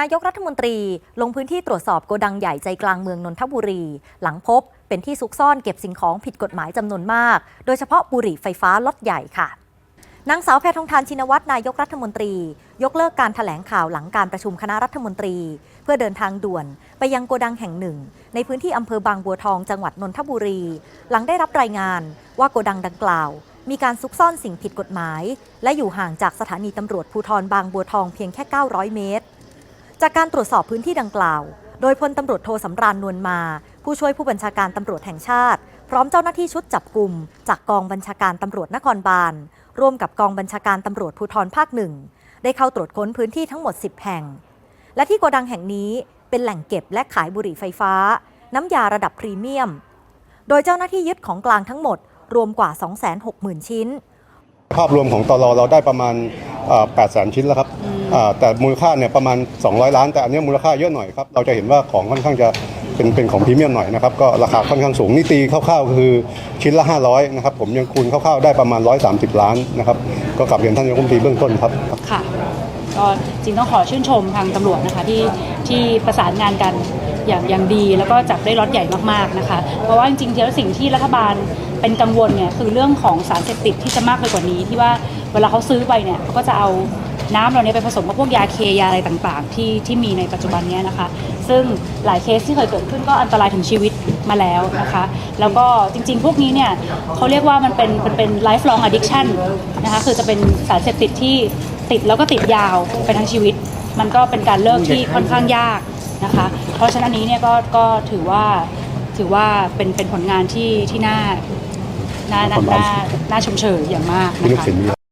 นายกรัฐมนตรีลงพื้นที่ตรวจสอบโกดังใหญ่ใจกลางเมืองนนทบุรี หลังพบเป็นที่ซุกซ่อนเก็บสิ่งของผิดกฎหมายจำนวนมาก โดยเฉพาะบุหรี่ไฟฟ้าล็อตใหญ่ค่ะนางสาวแพทองทานชินวัตรนายกรัฐมนตรี ยกเลิกการถแถลงข่าวหลังการประชุมคณะรัฐมนตรี เพื่อเดินทางด่วนไปยังโกดังแห่งหนึ่ง ในพื้นที่อำเภอบางบัวทองจังหวัดนนทบุรี หลังได้รับรายงานว่าโกดังดังกล่าว มีการซุกซ่อนสิ่งผิดกฎหมาย และอยู่ห่างจากสถานีตำรวจภูธรบางบัวทองเพียงแค่ 900 เมตร จากการตรวจสอบพื้นที่ดังกล่าว โดยพลตำรวจโทสำราญนวลมา ผู้ช่วยผู้บัญชาการตำรวจแห่งชาติ พร้อมเจ้าหน้าที่ชุดจับกลุ่มจากกองบัญชาการตำรวจนครบาล ร่วมกับกองบัญชาการตำรวจภูธรภาคหนึ่งได้เข้าตรวจค้นพื้นที่ทั้งหมด 10 แห่ง และที่โกดังแห่งนี้เป็นแหล่งเก็บและขายบุหรี่ไฟฟ้า น้ำยาระดับพรีเมียม โดยเจ้าหน้าที่ยึดของกลางทั้งหมดรวมกว่า 260,000 ชิ้น ภาพรวมของตลเราได้ประมาณ 8 0 0 0 0ชิ้นแล้วครับอ่าแต่มูลค่าเนี่ยประมาณ 200 ล้าน แต่อันเนี้ยมูลค่าเยอะหน่อยครับ เราจะเห็นว่าของค่อนข้างจะเป็นเป็นของพรีเมียมหน่อยนะครับ ก็ราคาค่อนข้างสูงนี่ตีคร่าวๆก็คือชิ้นละ 500 นะครับ ผมยังคูณคร่าวๆได้ประมาณ 130 ล้านนะครับ ก็กลับเรียนท่านนายกรัฐมนตรีเบื้องต้นครับ ค่ะ ก็จริงต้องขอชื่นชมทางตำรวจนะคะที่ที่ประสานงานกันอย่างอย่างดีแล้วก็จับได้ล็อตใหญ่มากๆนะคะ เพราะว่าจริงๆแล้วสิ่งที่รัฐบาล เป็นกังวลเนี่ยคือเรื่องของสารเสพติดที่จะมากไปกว่านี้ที่ว่าเวลาเขาซื้อไปเนี่ยเขาก็จะเอาน้ำเหล่านี้ไปผสมกับพวกยาเคยาอะไรต่างๆ ที่ที่มีในปัจจุบันเนี้นะคะ ซึ่งหลายเคสที่เคยเกิดขึ้นก็อันตรายถึงชีวิตมาแล้วนะคะ แล้วก็จริงๆ พวกนี้เนี่ยเขาเรียกว่ามันเป็นมันเป็น lifelong addiction นะคะคือจะเป็นสารเสพติดที่ติดแล้วก็ติดยาวไปทั้งชีวิต มันก็เป็นการเลิกที่ค่อนข้างยากนะคะ เพราะฉะนั้นอันนี้เนี่ยก็ก็ถือว่าถือว่าเป็นเป็นผลงานที่ที่น่า น่าน่าน่าน่าชมเชยอย่างมากคุณนะนึกคะสิน